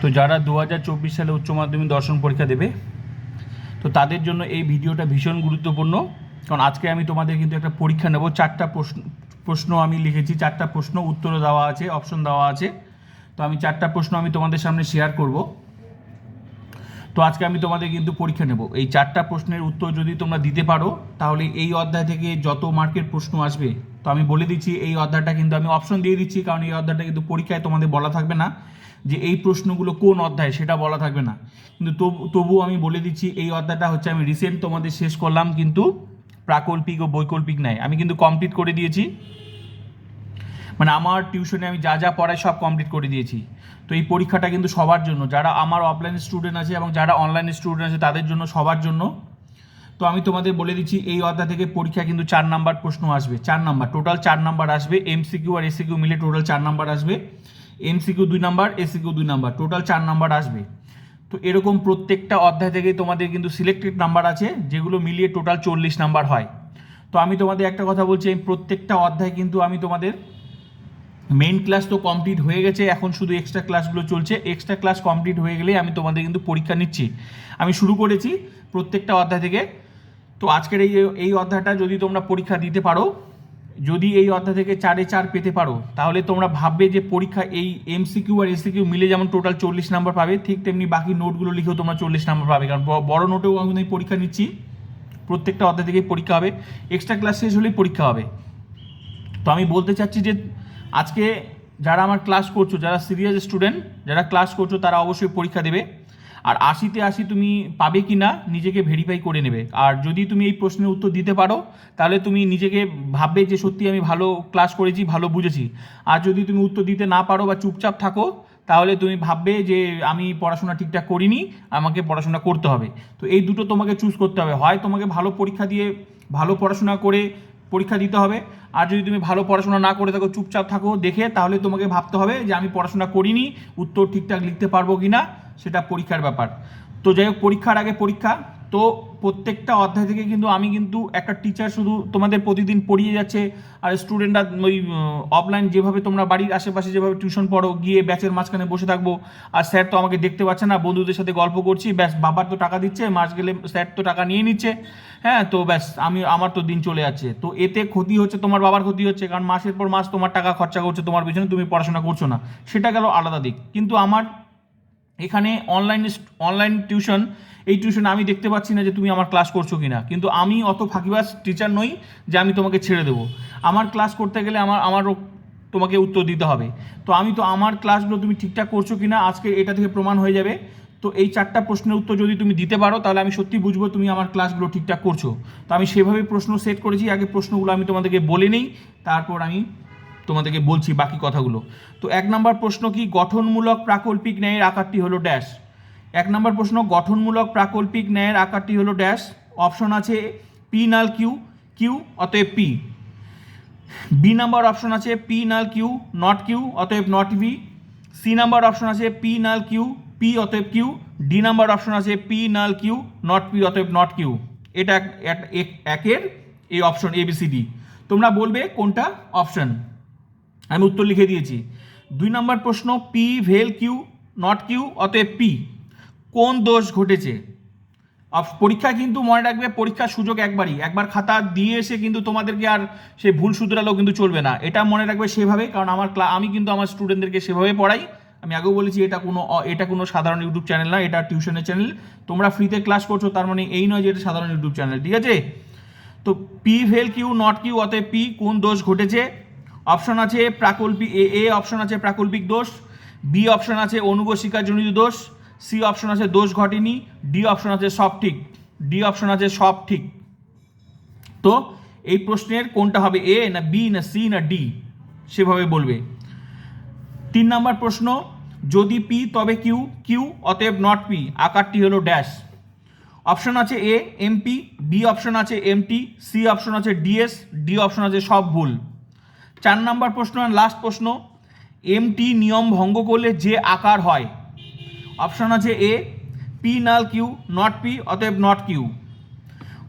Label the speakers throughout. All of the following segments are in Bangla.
Speaker 1: তো যারা দু হাজার চব্বিশ সালে উচ্চ মাধ্যমিক দর্শন পরীক্ষা দেবে, তো তাদের জন্য এই ভিডিওটা ভীষণ গুরুত্বপূর্ণ। কারণ আজকে আমি তোমাদের কিন্তু একটা পরীক্ষা নেব, চারটা প্রশ্ন প্রশ্ন আমি লিখেছি, চারটা প্রশ্ন উত্তরও দেওয়া আছে, অপশন দেওয়া আছে। তো আমি চারটা প্রশ্ন আমি তোমাদের সামনে শেয়ার করব। তো আজকে আমি তোমাদের কিন্তু পরীক্ষা নেব। এই চারটা প্রশ্নের উত্তর যদি তোমরা দিতে পারো, তাহলে এই অধ্যায় থেকে যত মার্কের প্রশ্ন আসবে, তো আমি বলে দিচ্ছি, এই অধ্যায়টা কিন্তু আমি অপশন দিয়ে দিচ্ছি, কারণ এই অধ্যায়টা কিন্তু পরীক্ষায় তোমাদের বলা থাকবে না। যে এই প্রশ্নগুলো কোন অধ্যায়, সেটা বলা থাকবে না। কিন্তু তবু তবুও আমি বলে দিচ্ছি, এই অধ্যায়টা হচ্ছে আমি রিসেন্ট তোমাদের শেষ করলাম, কিন্তু প্রাকল্পিক ও বৈকল্পিক নাই আমি কিন্তু কমপ্লিট করে দিয়েছি। মানে আমার টিউশনে আমি যা যা পড়াই সব কমপ্লিট করে দিয়েছি। তো এই পরীক্ষাটা কিন্তু সবার জন্য, যারা আমার অফলাইন স্টুডেন্ট আছে এবং যারা অনলাইন স্টুডেন্ট আছে, তাদের জন্য সবার জন্য। তো আমি তোমাদের বলে দিচ্ছি, এই অধ্যায় থেকে পরীক্ষা কিন্তু চার নাম্বার প্রশ্ন আসবে। চার নাম্বার টোটাল চার নাম্বার আসবে এমসিকিউ আর এসিকিউ মিলে টোটাল চার নাম্বার আসবে। এমসিকিউ দুই নাম্বার এসিকিউ দুই নাম্বার টোটাল চার নাম্বার আসবে। তো এরকম প্রত্যেকটা অধ্যায় থেকে তোমাদের কিন্তু সিলেক্টেড নাম্বার আছে, যেগুলো মিলিয়ে টোটাল চল্লিশ নাম্বার হয়। তো আমি তোমাদের একটা কথা বলছি, এই প্রত্যেকটা অধ্যায় কিন্তু আমি তোমাদের মেইন ক্লাস তো কমপ্লিট হয়ে গেছে, এখন শুধু এক্সট্রা ক্লাসগুলো চলছে। এক্সট্রা ক্লাস কমপ্লিট হয়ে গেলে আমি তোমাদের কিন্তু পরীক্ষা নিচ্ছি। আমি শুরু করেছি প্রত্যেকটা অধ্যায় থেকে। তো আজকের এই এই অধ্যায়টা যদি তোমরা পরীক্ষা দিতে পারো যদি এই অধ্যায় থেকে চারে চার পেতে পারো, তাহলে তোমরা ভাববে যে পরীক্ষা এই এমসিকিউ আর এসিকিউ মিলে যেমন টোটাল চল্লিশ নাম্বার পাবে, ঠিক তেমনি বাকি নোটগুলো লিখেও তোমরা চল্লিশ নাম্বার পাবে। কারণ বড় নোটেও আমি পরীক্ষা নিচ্ছি। প্রত্যেকটা অধ্যায় থেকেই পরীক্ষা হবে। এক্সট্রা ক্লাস শেষ হলেই পরীক্ষা হবে। তো আমি বলতে চাচ্ছি যে আজকে যারা আমার ক্লাস করছ, যারা সিরিয়াস স্টুডেন্ট যারা ক্লাস করছ, তারা অবশ্যই পরীক্ষা দেবে। আর আশিতে আশি তুমি পাবে কি না নিজেকে ভেরিফাই করে নেবে। আর যদি তুমি এই প্রশ্নের উত্তর দিতে পারো, তাহলে তুমি নিজেকে ভাববে যে সত্যি আমি ভালো ক্লাস করেছি, ভালো বুঝেছি। আর যদি তুমি উত্তর দিতে না পারো বা চুপচাপ থাকো, তাহলে তুমি ভাববে যে আমি পড়াশোনা ঠিকঠাক করিনি, আমাকে পড়াশোনা করতে হবে। তো এই দুটো তোমাকে চুজ করতে হবে। হয় তোমাকে ভালো পরীক্ষা দিয়ে ভালো পড়াশোনা করে পরীক্ষা দিতে হবে, আর যদি তুমি ভালো পড়াশোনা না করে থাকো, চুপচাপ থাকো, দেখে তাহলে তোমাকে ভাবতে হবে যে আমি পড়াশোনা করিনি, উত্তর ঠিকঠাক লিখতে পারব কি না সেটা পরীক্ষার ব্যাপার। তো যাই হোক, পরীক্ষার আগে পরীক্ষা। তো প্রত্যেকটা অধ্যায় থেকে কিন্তু আমি কিন্তু একটা টিচার শুধু তোমাদের প্রতিদিন পড়িয়ে যাচ্ছে। আর স্টুডেন্টরা ওই অফলাইন যেভাবে তোমরা বাড়ির আশেপাশে যেভাবে টিউশন পড়ো, গিয়ে ব্যাচের মাঝখানে বসে থাকব। আর স্যার তো আমাকে দেখতে পাচ্ছে না, বন্ধুদের সাথে গল্প করছি। ব্যাস, বাবার তো টাকা দিচ্ছে, মাস গেলে স্যার তো টাকা নিয়ে নিচ্ছে। হ্যাঁ তো ব্যাস, আমি, আমার তো দিন চলে যাচ্ছে। তো এতে ক্ষতি হচ্ছে, তোমার বাবার ক্ষতি হচ্ছে। কারণ মাসের পর মাস তোমার টাকা খরচা করছে, তোমার পিছনে তুমি পড়াশোনা করছ না। সেটা গেল আলাদা দিক। কিন্তু আমার এখানে অনলাইন অনলাইন টিউশন এই টিউশন আমি দেখতে পাচ্ছি না যে তুমি আমার ক্লাস করছ কিনা। কিন্তু আমি অত ফাঁকিবাজ টিচার নই যে আমি তোমাকে ছেড়ে দেবো। আমার ক্লাস করতে গেলে আমার আমারও তোমাকে উত্তর দিতে হবে। তো আমি তো আমার ক্লাসগুলো তুমি ঠিকঠাক করছ কি না আজকে এটা থেকে প্রমাণ হয়ে যাবে। তো এই চারটা প্রশ্নের উত্তর যদি তুমি দিতে পারো, তাহলে আমি সত্যি বুঝব তুমি আমার ক্লাসগুলো ঠিকঠাক করছ। তো আমি সেভাবে প্রশ্ন সেট করেছি, আগে প্রশ্নগুলো আমি তোমাদেরকে বলে নিই, তারপর আমি তোমাদেরকে বলছি বাকি কথাগুলো। তো এক নম্বর প্রশ্ন কি, গঠনমূলক প্রাকল্পিক ন্যায়ের আকারটি হলো ড্যাশ এক নম্বর প্রশ্ন, গঠনমূলক প্রাকল্পিক ন্যায়ের আকারটি হলো ড্যাশ অপশন আছে পি নাল কিউ কিউ অতএব পি বি নাম্বার অপশন আছে P null Q not Q অতএব not V C number option আছে পি নাল কিউ পি অতএব কিউ ডি নাম্বার অপশন আছে P null Q not P অতএব নট কিউ এটা এক- এক- এক- একের এই অপশন এবিসিডি তোমরা বলবে কোনটা? অপশন আমি উত্তর লিখে দিয়েছি। দুই নম্বর প্রশ্ন P vel Q not Q অতএব পি কোন দোষ ঘটেছে? পরীক্ষা কিন্তু মনে রাখবে, পরীক্ষার সুযোগ একবারই। একবার খাতা দিয়ে এসে কিন্তু তোমাদেরকে আর সে ভুল শুধরালেও কিন্তু চলবে না। এটা মনে রাখবে সেভাবে, কারণ আমার ক্লা, আমি কিন্তু আমার স্টুডেন্টদেরকে সেভাবে পড়াই। আমি আগেও বলেছি, এটা কোনো এটা কোনো সাধারণ ইউটিউব চ্যানেল না, এটা টিউশনের চ্যানেল। তোমরা ফ্রিতে ক্লাস করছ, তার মানে এই নয় যে এটা সাধারণ ইউটিউব চ্যানেল, ঠিক আছে? তো P vel Q not Q অতএব পি কোন দোষ ঘটেছে? অপশন আছে প্রাকল্পিক এ এ অপশন আছে প্রাকল্পিক দোষ বি অপশন আছে অনুবশিকাজনিত দোষ সি অপশন আছে দোষ ঘটেনি ডি অপশন আছে সব ঠিক ডি অপশন আছে সব ঠিক তো এই প্রশ্নের কোনটা হবে এ না বি না সি না ডি সেভাবে বলবে তিন নম্বর প্রশ্ন যদি পি তবে কিউ কিউ অতএব নট পি আকারটি হলো ড্যাশ অপশন আছে এ এমপি বি অপশন আছে এমটি সি অপশন আছে ডিএস ডি অপশন আছে সব ভুল চার নম্বর প্রশ্ন লাস্ট প্রশ্ন এমটি নিয়ম ভঙ্গ করলে যে আকার হয়? অপশন আছে A P null Q not P অতএব not Q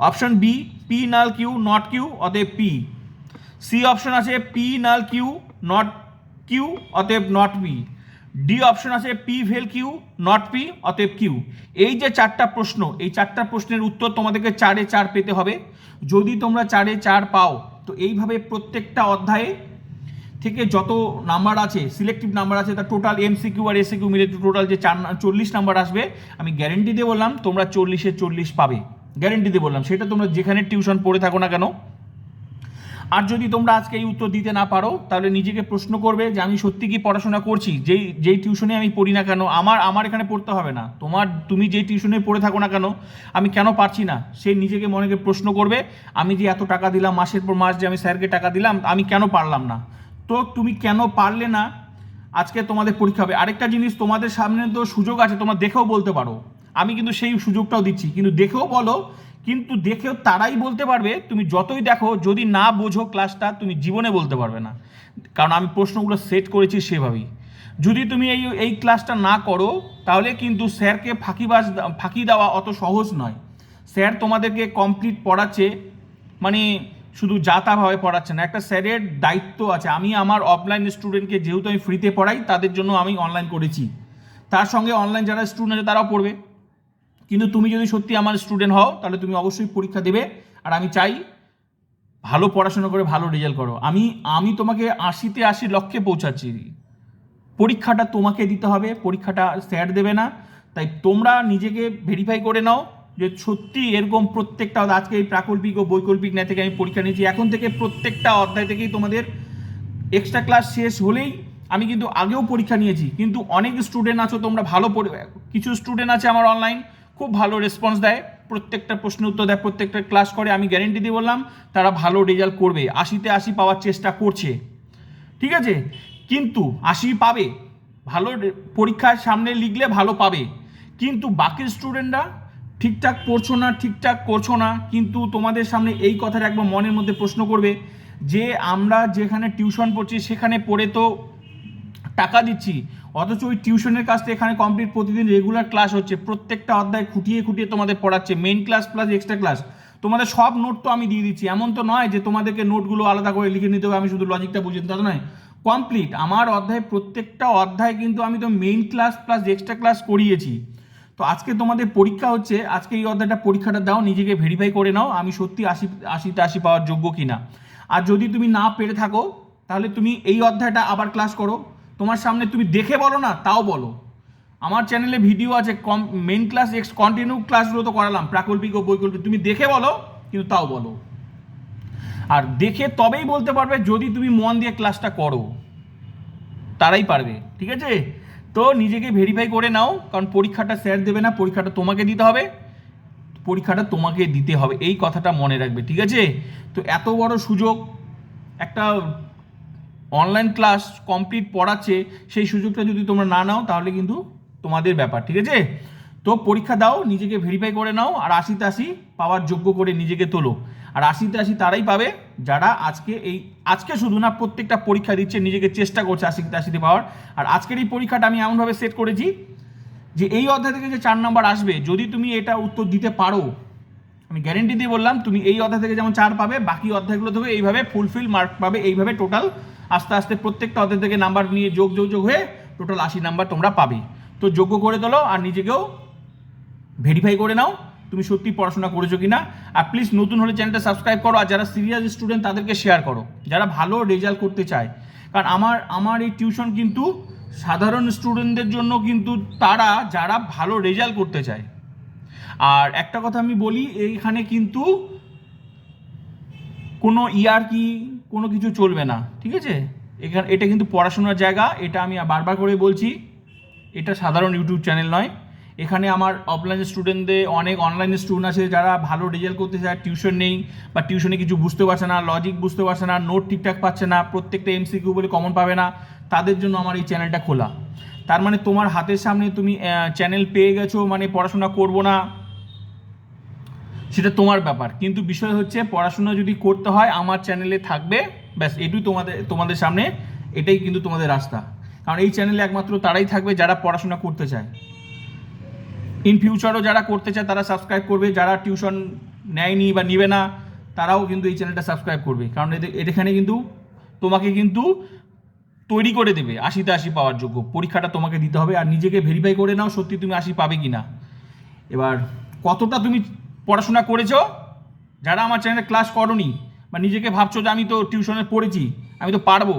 Speaker 1: option B P null Q not Q অতএব পি সি অপশন আছে P null Q not Q অতএব নট পি ডি অপশন আছে P vel Q not P অতএব কিউ এই যে চারটা প্রশ্ন, এই চারটা প্রশ্নের উত্তর তোমাদেরকে চারে চার পেতে হবে। যদি তোমরা চারে চার পাও তো এইভাবে প্রত্যেকটা অধ্যায়ে থেকে যত নাম্বার আছে সিলেক্টিভ নাম্বার আছে, তার টোটাল এমসিকিউ আর এসিকিউ মিলে টোটাল যে চার চল্লিশ নাম্বার আসবে, আমি গ্যারেন্টি দিয়ে বললাম তোমরা চল্লিশে চল্লিশ পাবে। গ্যারেন্টি দিয়ে বললাম, সেটা তোমরা যেখানে টিউশন পড়ে থাকো না কেন আর যদি তোমরা আজকে এই উত্তর দিতে না পারো, তাহলে নিজেকে প্রশ্ন করবে যে আমি সত্যি কি পড়াশোনা করছি? যেই যেই টিউশনে আমি পড়ি না কেন? আমার আমার এখানে পড়তে হবে না। তোমার, তুমি যেই টিউশনে পড়ে থাকো না কেন, আমি কেন পারছি না? সে নিজেকে মনেকে প্রশ্ন করবে, আমি যে এত টাকা দিলাম, মাসের পর মাস যে আমি স্যারকে টাকা দিলাম, আমি কেন পারলাম না? তো তুমি কেন পারলে না? আজকে তোমাদের পরীক্ষা হবে। আরেকটা জিনিস তোমাদের সামনে তো সুযোগ আছে, তোমরা দেখেও বলতে পারো। আমি কিন্তু সেই সুযোগটাও দিচ্ছি। কিন্তু দেখেও বলো কিন্তু দেখেও তারাই বলতে পারবে, তুমি যতই দেখো, যদি না বোঝো ক্লাসটা তুমি জীবনে বলতে পারবে না। কারণ আমি প্রশ্নগুলো সেট করেছি সেভাবেই। যদি তুমি এই এই ক্লাসটা না করো, তাহলে কিন্তু স্যারকে ফাঁকিবাজ ফাঁকি দেওয়া অত সহজ নয়। স্যার তোমাদেরকে কমপ্লিট পড়াচ্ছে মানে শুধু যাতাভাবে পড়াচ্ছে না, একটা স্যারের দায়িত্ব আছে। আমি আমার অফলাইন স্টুডেন্টকে যেহেতু আমি ফ্রিতে পড়াই, তাদের জন্য আমি অনলাইন করেছি। তার সঙ্গে অনলাইন যারা স্টুডেন্ট আছে, তারাও পড়বে। কিন্তু তুমি যদি সত্যি আমার স্টুডেন্ট হও, তাহলে তুমি অবশ্যই পরীক্ষা দেবে। আর আমি চাই ভালো পড়াশোনা করে ভালো রেজাল্ট করো। আমি আমি তোমাকে আশিতে আশি লক্ষ্যে পৌঁছাচ্ছি। পরীক্ষাটা তোমাকে দিতে হবে, পরীক্ষাটা স্যার দেবে না। তাই তোমরা নিজেকে ভেরিফাই করে নাও যে সত্যি এরকম প্রত্যেকটা আজকে এই প্রাকল্পিক ও বৈকল্পিক ন্যায় থেকে আমি পরীক্ষা নিয়েছি। এখন থেকে প্রত্যেকটা অধ্যায় থেকেই তোমাদের এক্সট্রা ক্লাস শেষ হলেই আমি কিন্তু আগেও পরীক্ষা নিয়েছি। কিন্তু অনেক স্টুডেন্ট আছো তোমরা ভালো কিছু স্টুডেন্ট আছে আমার অনলাইন খুব ভালো রেসপন্স দেয়। প্রত্যেকটা প্রশ্ন উত্তর দেয়, প্রত্যেকটা ক্লাস করে, আমি গ্যারেন্টি দিয়ে বললাম, তারা ভালো রেজাল্ট করবে। আশিতে আশি পাওয়ার চেষ্টা করছে। ঠিক আছে? কিন্তু আশি পাবে। ভালো পরীক্ষার সামনে লিখলে ভালো পাবে। কিন্তু বাকি স্টুডেন্টরা ঠিকঠাক পড়ছো না, ঠিকঠাক করছ না, কিন্তু তোমাদের সামনে এই কথাটা একবার মনের মধ্যে প্রশ্ন করবে যে, আমরা যেখানে টিউশন পড়ছি, সেখানে পড়ে তো টাকা দিচ্ছি। অথচ ওই টিউশনের কাজটা এখানে কমপ্লিট প্রতিদিন রেগুলার ক্লাস হচ্ছে। প্রত্যেকটা অধ্যায় খুঁটিয়ে খুঁটিয়ে তোমাদের পড়াচ্ছে। Main class plus extra class তোমাদের সব নোট তো আমি দিয়ে দিচ্ছি। এমন তো নয় যে তোমাদেরকে নোটগুলো আলাদা করে লিখে নিতে হবে। আমি শুধু লজিকটা বুঝে নিতে নয়। কমপ্লিট আমার অধ্যায় প্রত্যেকটা অধ্যায় কিন্তু আমি তো main class plus extra class করিয়েছি। তো আজকে তোমাদের পরীক্ষা হচ্ছে। আজকে এই অধ্যায়টা পরীক্ষাটা দাও। নিজেকে ভেরিফাই করে নাও। আমি সত্যি আশি, আশিতে আশি পাওয়ার যোগ্য কিনা। আর যদি তুমি না পেরে থাকো, তাহলে তুমি এই অধ্যায়টা আবার ক্লাস করো। তোমার সামনে তুমি দেখে বলো না, তাও বলো। আমার চ্যানেলে ভিডিও আছে কম মেন ক্লাস এক্স কন্টিনিউ ক্লাসগুলো তো করালাম, প্রাকল্পিক ও বৈকল্পিক। তুমি দেখে বলো, কিন্তু তাও বলো। আর দেখে তবেই বলতে পারবে যদি তুমি মন দিয়ে ক্লাসটা করো। তারাই পারবে, ঠিক আছে? তো নিজেকে ভেরিফাই করে নাও, কারণ পরীক্ষাটা স্যার দেবে না, পরীক্ষাটা তোমাকে দিতে হবে। পরীক্ষাটা তোমাকে দিতে হবে, এই কথাটা মনে রাখবে, ঠিক আছে? তো এত বড় সুযোগ, একটা অনলাইন ক্লাস কমপ্লিট পড়াচ্ছে, সেই সুযোগটা যদি তোমরা না নাও, তাহলে কিন্তু তোমাদের ব্যাপার, ঠিক আছে? তো পরীক্ষা দাও, নিজেকে ভেরিফাই করে নাও, আর আশিতে আশি পাওয়ার যোগ্য করে নিজেকে তোলো। আর আশিতে আশি তারাই পাবে যারা আজকে এই, আজকে শুধু না, প্রত্যেকটা পরীক্ষা দিচ্ছে, নিজেকে চেষ্টা করছে আশিতে আশিতে পাওয়ার। আর আজকের এই পরীক্ষাটা আমি এমনভাবে সেট করেছি যে এই অধ্যায় থেকে যে চার নম্বর আসবে, যদি তুমি এটা উত্তর দিতে পারো, আমি গ্যারেন্টি দিয়ে বললাম, তুমি এই অধ্যায় থেকে যেমন চার পাবে, বাকি অধ্যায়গুলো থেকে এইভাবে ফুলফিল মার্ক পাবে, এইভাবে টোটাল আস্তে আস্তে প্রত্যেকটা অধ্যায় থেকে নাম্বার নিয়ে যোগ যোগ যোগ হয়ে টোটাল আশি নাম্বার তোমরা পাবে। তো যোগ্য করে তোলো আর নিজেকেও ভেরিফাই করে নাও তুমি সত্যি পড়াশোনা করেছ কি না আর প্লিজ নতুন হলে চ্যানেলটা সাবস্ক্রাইব করো আর যারা সিরিয়াস স্টুডেন্ট তাদেরকে শেয়ার করো। যারা ভালো রেজাল্ট করতে চায়। কারণ আমার আমার এই টিউশন কিন্তু সাধারণ স্টুডেন্টদের জন্য কিন্তু তারা যারা ভালো রেজাল্ট করতে চায়। আর একটা কথা আমি বলি, এইখানে কিন্তু কোনো ইয়ার কি কোনো কিছু চলবে না, ঠিক আছে? এখানে, এটা কিন্তু পড়াশোনার জায়গা, এটা আমি বারবার করে বলছি, এটা সাধারণ ইউটিউব চ্যানেল নয়। এখানে আমার অফলাইন স্টুডেন্টদের অনেক অনলাইন স্টুডেন্ট আছে যারা ভালো রেজাল্ট করতে চায় টিউশন নেই বা টিউশনে কিছু বুঝতে পারছে না লজিক বুঝতে পারছে না নোট ঠিকঠাক পাচ্ছে না, প্রত্যেকটা এমসিকিউ বলে কমন পাবে না, তাদের জন্য আমার এই চ্যানেলটা খোলা। তার মানে তোমার হাতের সামনে তুমি চ্যানেল পেয়ে গেছো মানে পড়াশোনা করব না সেটা তোমার ব্যাপার। কিন্তু বিষয় হচ্ছে পড়াশোনা যদি করতে হয়, আমার চ্যানেলে থাকবে, ব্যাস এটুই তোমাদের তোমাদের সামনে, এটাই কিন্তু তোমাদের রাস্তা। কারণ এই চ্যানেলে একমাত্র তারাই থাকবে যারা পড়াশোনা করতে চায়। ইন ফিউচারও যারা করতে চায়, তারা সাবস্ক্রাইব করবে। যারা টিউশন নেয়নি বা নিবে না, তারাও কিন্তু এই চ্যানেলটা সাবস্ক্রাইব করবে। কারণ এখানে কিন্তু তোমাকে কিন্তু তৈরি করে দেবে আশিতে আশি পাওয়ার যোগ্য। পরীক্ষাটা তোমাকে দিতে হবে। আর নিজেকে ভেরিফাই করে নাও সত্যি তুমি আশি পাবে কি না এবার কতটা তুমি পড়াশোনা করেছ? যারা আমার চ্যানেলে ক্লাস করনি বা নিজেকে ভাবছ যে আমি তো টিউশনে পড়েছি, আমি তো পারব।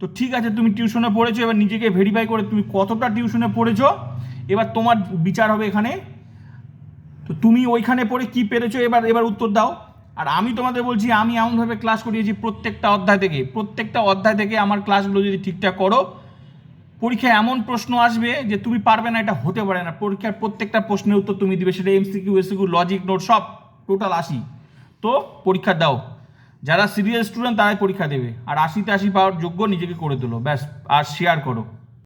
Speaker 1: তো ঠিক আছে, তুমি টিউশনে পড়েছো, এবার নিজেকে ভেরিফাই করে তুমি কতটা টিউশনে পড়েছো? এবার তোমার বিচার হবে এখানে। তো তুমি ওইখানে পড়ে কি পেরেছ? এবার এবার উত্তর দাও। আর আমি তোমাদের বলছি, আমি এমনভাবে ক্লাস করিয়েছি প্রত্যেকটা অধ্যায় থেকে। প্রত্যেকটা অধ্যায় থেকে আমার ক্লাসগুলো যদি ঠিকঠাক করো পরীক্ষায় এমন প্রশ্ন আসবে যে তুমি পারবে না, এটা হতে পারে না। পরীক্ষার প্রত্যেকটা প্রশ্নের উত্তর তুমি দিবে, সেটা এমসিকিউ এসিকিউ লজিক নোট সব টোটাল আশি। তো পরীক্ষা দাও। যারা সিরিয়াস স্টুডেন্ট তারাই পরীক্ষা দেবে। আর আশিতে আশি পাওয়ার যোগ্য নিজেকে করে তোলো, ব্যাস, আর শেয়ার করো।